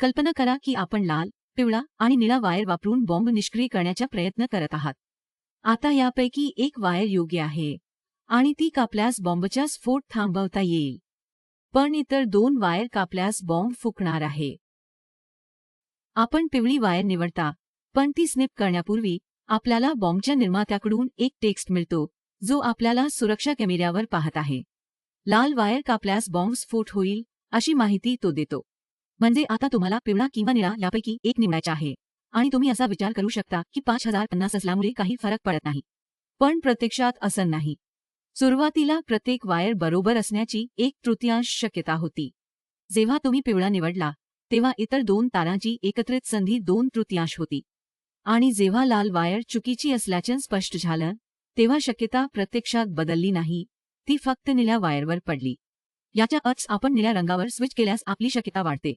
कल्पना करा की आपण लाल पिवळा आणि निळा वायर वापरून बॉम्ब निष्क्रिय करण्याचा प्रयत्न करत आहात. आता यापैकी एक वायर योग्य आहे आणि ती कापल्यास बॉम्बचा स्फोट थांबवता येईल. पण इतर दोन वायर कापल्यास बॉम्ब फुकणार आहे. आपण पिवळी वायर निवडता पण ती स्निप करण्यापूर्वी आपल्याला बॉम्बच्या निर्मात्याकडून एक टेक्स्ट मिळतो जो आपल्याला सुरक्षा कॅमेऱ्यावर पाहत आहे. लाल वायर कापल्यास बॉम्ब स्फोट होईल अशी माहिती तो देतो. म्हणजे आता तुम्हाला पिवळा किंवा निळा यापैकी एक निवडायचा आहे. आणि तुम्ही असा विचार करू शकता की पाच हजार पन्नास असल्यामुळे काही फरक पडत नाही. पण प्रत्यक्षात असं नाही. सुरुवातीला प्रत्येक वायर बरोबर असण्याची एक तृतीयांश शक्यता होती. जेव्हा तुम्ही पिवळा निवडला तेव्हा इतर दोन तारांची एकत्रित संधी दोन तृतीयांश होती. आणि जेव्हा लाल वायर चुकीची असल्याचं स्पष्ट झालं तेव्हा शक्यता प्रत्यक्षात बदलली नाही. ती फक्त निळ्या वायरवर पडली. याच्या अर्थ आपण निळ्या रंगावर स्विच केल्यास आपली शक्यता वाढते.